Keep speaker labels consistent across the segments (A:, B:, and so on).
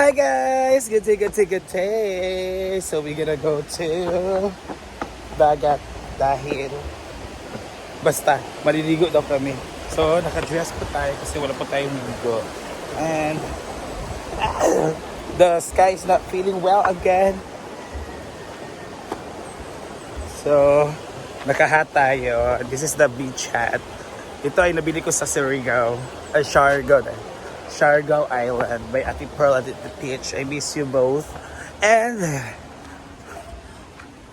A: Hi guys! Good day, good day, good day! So we're gonna go to dagat dahil basta maliligo daw kami. So nakadress po tayo kasi wala pa tayong ligo. And the sky is not feeling well again. So nakahat tayo. This is the beach hat. Ito ay nabili ko sa Surigao. Ay, Siargao. eh. Siargao Island by Ate Pearl at the Peach. I miss you both. And...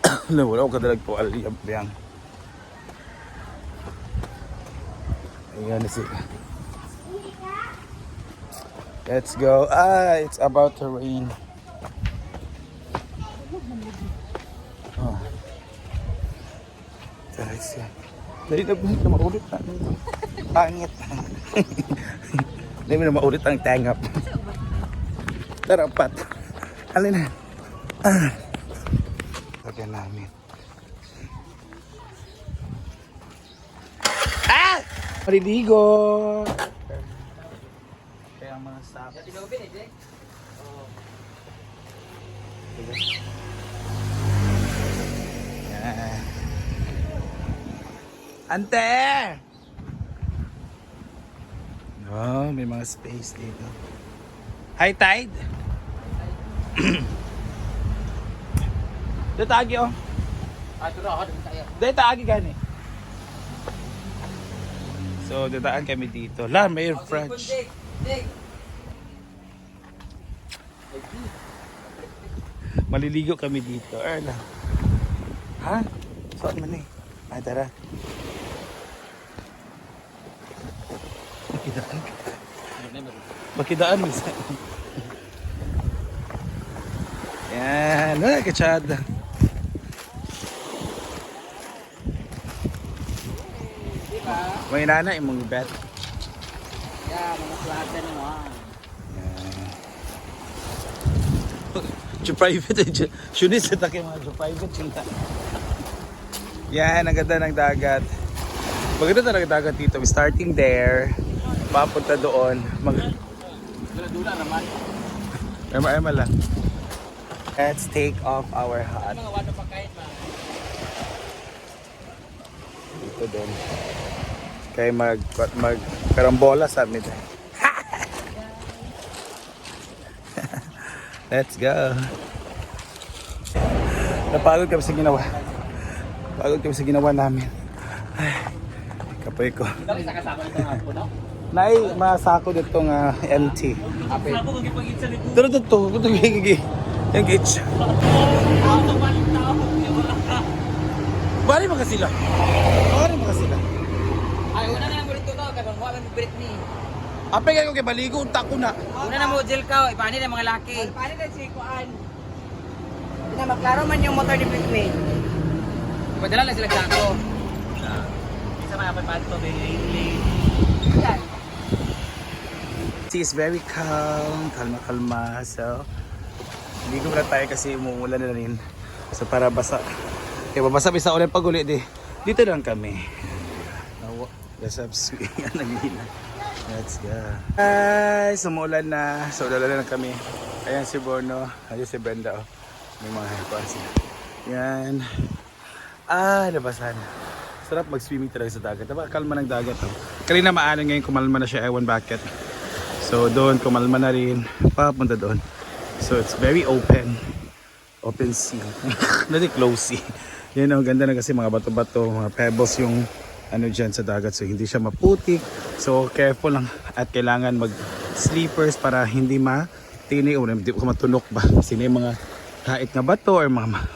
A: Alam, wala ko kadalag po aliyab yang. Ayan na sila. Let's go. Ah, it's about to rain. Oh. Yan. Dali na buhay na maulit na. Pangit. Dali na maulit ang tangap. Tarapat. Alin na. Ah. Lagyan namin. Ah! Maliligo! Kaya ang mga staff. Yan. Ante! Oh, may mga space dito. High tide? Dito agi oh.
B: Ah, ito na ako. Tayo.
A: Dito agi gani. So, dadaan kami dito. La, may French.
B: Dig, dig.
A: Maliligo kami dito. Erla. Ha? Saan man eh? Ay, tara. Makidaan ka. Makidaan minsan. Yan. Wala ka, Chad.
B: Di ba?
A: May nana imong bet.
B: Yeah, mga plata mo ah.
A: Jo private eh. Shunis sa takin mga jo private cinta. Yan, ang ganda ng dagat. Maganda talaga dagat dito. Starting there. Papunta doon. Mag
B: Dula-dula naman.
A: Ema, ema lang. Let's take off our hat. Dito doon. Kaya mag, mag karambola sa amin. Let's go. Napagod kami sa ginawa. Pagod kami sa ginawa namin. Ay, kapoy ko.
B: Dali sa kasama ito nga po, no?
A: Nay, masako dito nga MT.
B: Ape.
A: Pero to to, ito gigi. Yung gitch. Bari mga sila. Bari mga sila.
B: Ay, una na mo dito to. Kabang huwag mo Britney.
A: Apay kayo kay baligo, unta ko na.
B: Una na mo gel ka. Ipani na mga laki. Ipani na si Kuan. Na maklaro man yung motor ni Britney. Padala lang sila kako. Isa mga papato, baby. Yan.
A: Sea is very calm, kalma-kalma. So, hindi ko tayo kasi umuulan na rin. So, para basa. Kaya babasa bisa ulit pag uli di. Dito lang kami. Nawa. Gasap sweet. Nagihina. Let's go. Guys, umuulan na. So, dala na kami. Ayan si Bono. Ayan si Brenda. Oh. May mga sila. Yan. Ah, nabasan. Sarap mag-swimming talaga sa dagat. Diba? Kalma ng dagat. Oh. Kanina maalan ngayon kumalma na siya. Ewan bakit. So doon, kumalma na rin. Papunta doon. So it's very open. Open sea. Hindi close sea. Yan ang ganda na kasi mga bato-bato, mga pebbles yung ano dyan sa dagat. So hindi siya maputik. So careful lang at kailangan mag sleepers para hindi matini o hindi ko matunok ba. Kasi may mga kahit na bato or mga ma-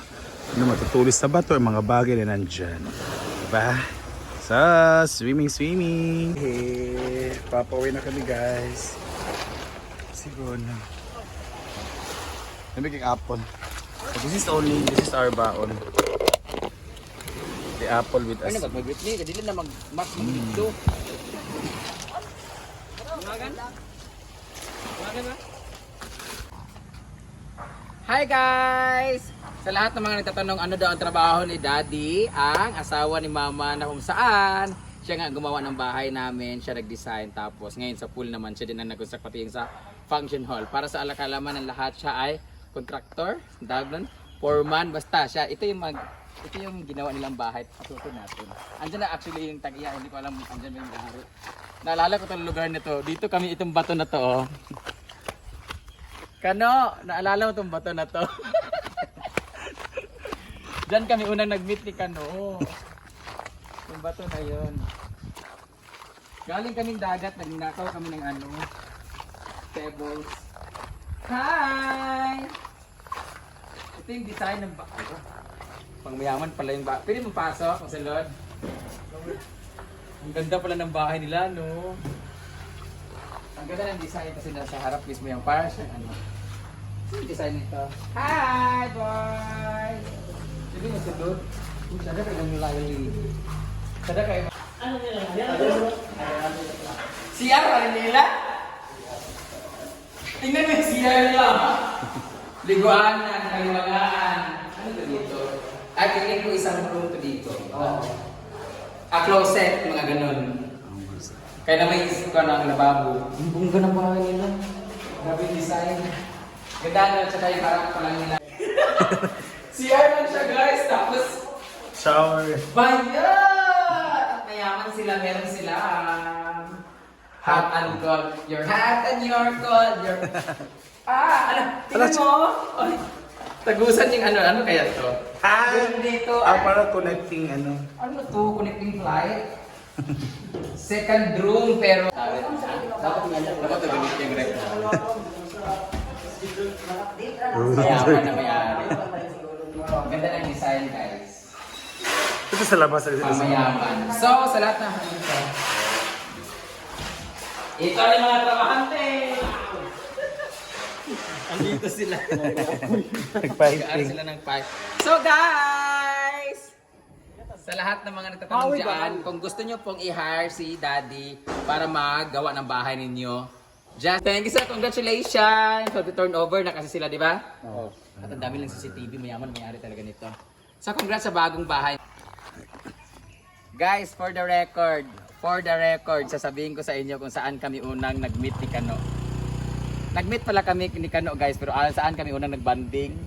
A: ano, matutulis na bato or mga bagay na nandyan. Diba? Sa swimming, swimming. Hey, papaway na kami guys. Siguro na. Nabiging apple. So this is only, this is our baon. The apple with us.
B: Ano ba? Kadili na mag-mak mag-dito. Umagan? Umagan ba? Hi guys! Sa lahat ng mga nagtatanong ano daw ang trabaho ni Daddy, ang asawa ni Mama na kung saan siya nga gumawa ng bahay namin, siya nag-design tapos ngayon sa pool naman siya din ang nag-construct pati yung sa function hall. Para sa alakalaman ng lahat, siya ay contractor, dagnan, foreman, basta siya. Ito yung mag ito yung ginawa nilang bahay. Pasutin natin. Andyan na actually yung tag-iya. Hindi ko alam andyan ba yung bahari. Naalala ko itong lugar na to. Dito kami itong bato na to. Oh. Kano, naalala mo itong bato na to? Diyan kami unang nag-meet ni Kano. Yung bato na yun. Galing kaming dagat, nagnakaw kami ng ano, pebbles. Hi! Ito yung design ng bahay. Pang mayaman pala yung bahay. Pwede mo pasok, masalod. Ang ganda pala ng bahay nila, no? Ang ganda ng design kasi nasa harap mismo yung para siyang ano. Ano yung design nito? Hi, boy! Sabi mo sa doon. Sada kayo ng layo Sada kayo. Ano nila? CR pa rin nila? Tingnan mo yung CR nila. Liguan na, kaliwagaan. Ano to dito? Ay, tingnan ko isang room to dito. Oo. A closet, mga ganun. Kaya na may isip ka ng lababo. Ang bungga ng bahay nila. Grabe yung design. Ganda na, tsaka yung harap pa lang nila. CR lang siya guys, tapos
A: Shower.
B: Bayad! At mayaman sila, meron sila hot and cold. Your hot and your cold. Your... Ah, ano? Tingnan mo. Ay, tagusan yung ano, ano kaya to?
A: Ah!
B: Dito.
A: Ah,
B: ay,
A: para connecting ano.
B: ano to? Connecting flight? Second room, pero... Dapat nga dapat gamitin yung rep. Mayaman na mayari. Ganda ng design, guys.
A: Ito sa labas. Ito sa
B: Pamayaman. So, sa lahat ng ito. Ito rin mga trabahante. Andito sila. Nag-aar
A: Nagpiping.
B: sila ng pipe. So guys! Sa lahat ng mga nagtatanong dyan, kung gusto nyo pong i-hire si Daddy para magawa ng bahay ninyo, just thank you sir, congratulations! So, turnover na kasi sila, di ba? Oo. At ang dami lang CCTV, mayaman, may-ari talaga nito. So, congrats sa bagong bahay. Guys, for the record, for the record, sasabihin ko sa inyo kung saan kami unang nag-meet ni Kano. Nag-meet pala kami ni Kano guys, pero alam saan kami unang nag-banding.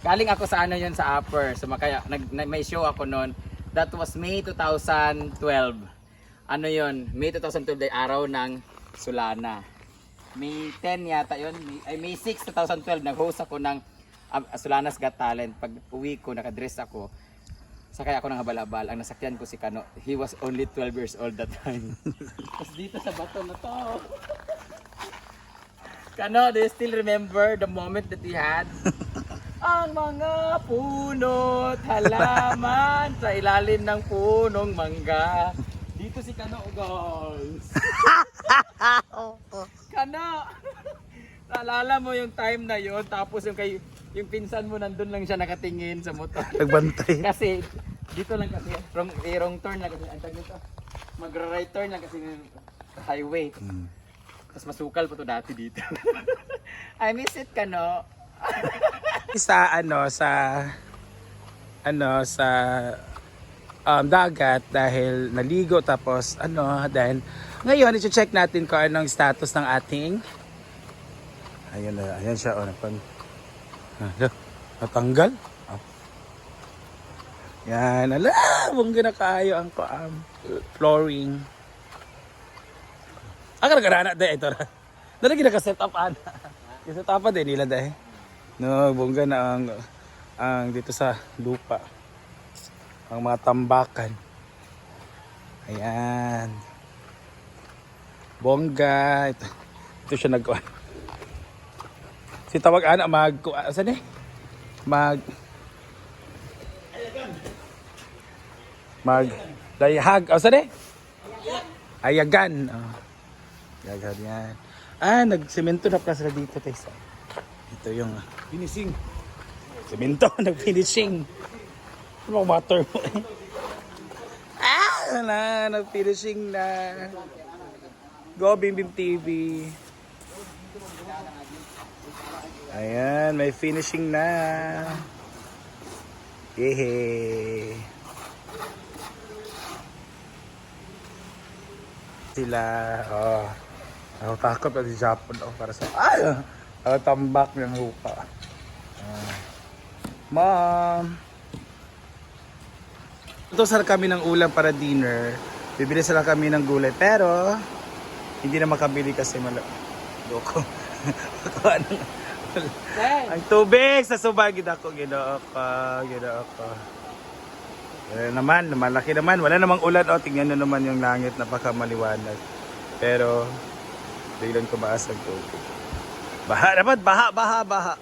B: Galing ako sa ano yun sa upper, so makaya, nag, na- may show ako noon. That was May 2012. Ano yun? May 2012 ay araw ng Sulana. May 10 yata yun, May, ay May 6, 2012, nag-host ako ng um, Sulanas Got Talent. Pag uwi ko, nakadress ako. Sakay ako ng habal-habal. Ang nasakyan ko si Kano. He was only 12 years old that time. Tapos dito sa bato na to. Kano, do you still remember the moment that we had? Ang mga puno't halaman sa ilalim ng punong mangga. Dito si Kano, guys. Kano! Naalala mo yung time na yon tapos yung kay yung pinsan mo nandun lang siya nakatingin sa motor.
A: Nagbantay.
B: kasi dito lang kasi wrong, eh, wrong turn lang kasi ang tag nito. Magra-right turn lang kasi ng highway.
A: Hmm.
B: Tapos masukal pa to dati dito. I miss it Kano.
A: sa ano sa ano sa um, dagat dahil naligo tapos ano then ngayon i-check natin kung anong status ng ating ayun na ayan siya oh napan Ano? natanggal oh. yan ala bongga na kayo ang um, flooring ang karagana de ito na Nalagi na ka-set up ana. Yung set up din nila dahil. No, bongga na ang ang dito sa lupa. Ang mga tambakan. Ayan. Bongga. Ito, ito siya nagawa. Si tawag ana mag saan eh? Mag mag dayhag. O saan eh? Ayagan. Oh. Ayagan yan. Ah, nagsemento na pala sila dito, Tessa. Ito yung ah, finishing. Semento, nag-finishing. Ano mo eh? Ah, na, nag-finishing na. Go, Bim Bim TV. Ayan, may finishing na. Yehe. Sila, oh. Ako takot si Japon ako para sa... Ay! Ako tambak ng lupa. Ah. Mom! Ito sar kami ng ulam para dinner. Bibili sila kami ng gulay. Pero, hindi na makabili kasi malo. Loko.
B: Hey!
A: Ang tubig sa subay gid ako ginoo ko, ginoo ko. Eh naman, malaki naman. Wala namang ulan. O, tingnan nyo naman yung langit. Napaka maliwanag. Pero, biglang tumaas ang tubig. Baha naman, baha, baha, baha.